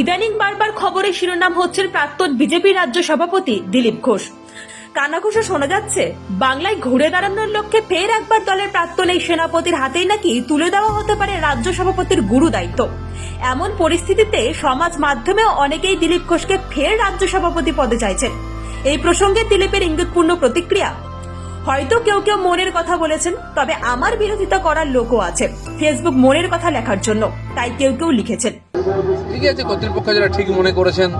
ইদানিং বারবার খবরের শিরোনাম হচ্ছে প্রাক্তন বিজেপি রাজ্য সভাপতি দিলীপ ঘোষ। কানাঘুষো শোনা যাচ্ছে, বাংলায় ঘুরে দাঁড়ানোর লক্ষ্যে ফের একবার দলের প্রাক্তন এই সেনাপতির হাতেই নাকি তুলে দেওয়া হতে পারে রাজ্য সভাপতির গুরু দায়িত্ব। এমন পরিস্থিতিতে সমাজ মাধ্যমেও অনেকেই দিলীপ ঘোষকে ফের রাজ্য সভাপতি পদে চাইছেন। এই প্রসঙ্গে দিলীপের ইঙ্গিতপূর্ণ প্রতিক্রিয়া, হয়তো কেউ কেউ মনের কথা বলেছেন, তবে আমার বিরোধিতা করার লোকও আছে, ফেসবুক মনের কথা লেখার জন্য, তাই কেউ কেউ লিখেছেন। ঠিক আছে, কর্তৃপক্ষ যেটা ঠিক মনে করেছেন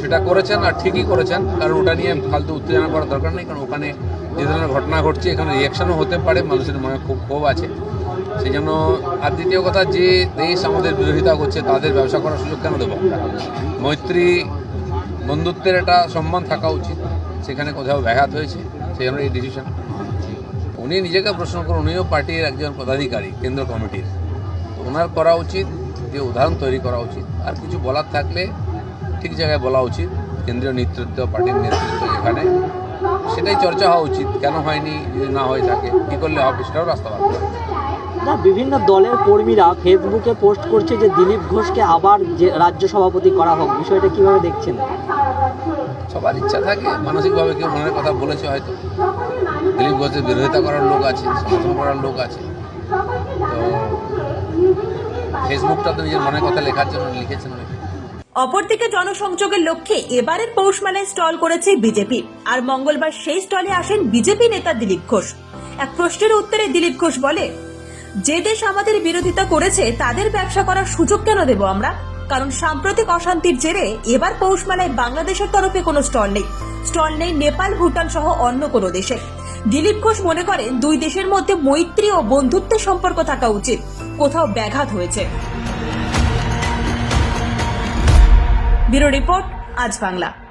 সেটা করেছেন আর ঠিকই করেছেন। কারণ ওটা নিয়ে ফালতু উত্তেজনা করার দরকার নেই, কারণ ওখানে যে ধরনের ঘটনা ঘটছে, এখানে রিয়াকশনও হতে পারে, মানুষের মনে খুব ক্ষোভ আছে। সেই জন্য আর দ্বিতীয় কথা, যে দেশ আমাদের বিরোধিতা করছে, তাদের ব্যবসা করার সুযোগ কেন দেবো? মৈত্রী বন্ধুত্বের একটা সম্মান থাকা উচিত, সেখানে কোথাও ব্যাঘাত হয়েছে, সেই জন্য এই ডিসিশন উনি নিজেকে প্রশ্ন করুন, উনিও পার্টির একজন পদাধিকারী, কেন্দ্র কমিটির। ওনার করা উচিত যে উদাহরণ তৈরি করা উচিত। আর কিছু বলার থাকলে ঠিক জায়গায় বলা উচিত। কেন্দ্রীয় নেতৃত্ব পার্টির নেতৃত্ব এখানে। সেটাই চর্চা হওয়া উচিত। কেন হয়নি যদি না হয়ে থাকে কী করলে হবে সেটাও রাস্তা বার না বিভিন্ন দলের কর্মীরা ফেসবুকে পোস্ট করছে যে দিলীপ ঘোষকে আবার যে রাজ্য সভাপতি করা হোক। বিষয়টা কীভাবে দেখছেন? সবার ইচ্ছা থাকে। মানসিকভাবে কেউ মনের কথা বলেছে হয়তো। দিলীপ ঘোষের বিরোধিতা করার লোক আছে সমর্থন করার লোক আছে। তো ফেসবুকটা তো নিজের মনের কথা লেখার জন্য লিখেছেন অপরদিকে জনসংযোগের লক্ষ্যে এবারের পৌষ মেলায় স্টল করেছে বিজেপি। আর মঙ্গলবার সেই স্টলে আসেন বিজেপি নেতা দিলীপ ঘোষ। এক প্রশ্নের উত্তরে দিলীপ ঘোষ বলে, যে দেশ আমাদের বিরোধিতা করেছে, তাদের ব্যবসা করার সুযোগ কেন দেব আমরা? কারণ সাম্প্রতিক অশান্তির জেরে এবার পৌষ মেলায় বাংলাদেশের তরফে কোনো স্টল নেই। স্টল নেই নেপাল, ভুটান সহ অন্য কোনো দেশে। দিলীপ ঘোষ মনে করেন, দুই দেশের মধ্যে মৈত্রী ও বন্ধুত্বের সম্পর্ক থাকা উচিত। কোথাও ব্যাঘাত হয়েছে। ব্যুরো রিপোর্ট আজ বাংলা।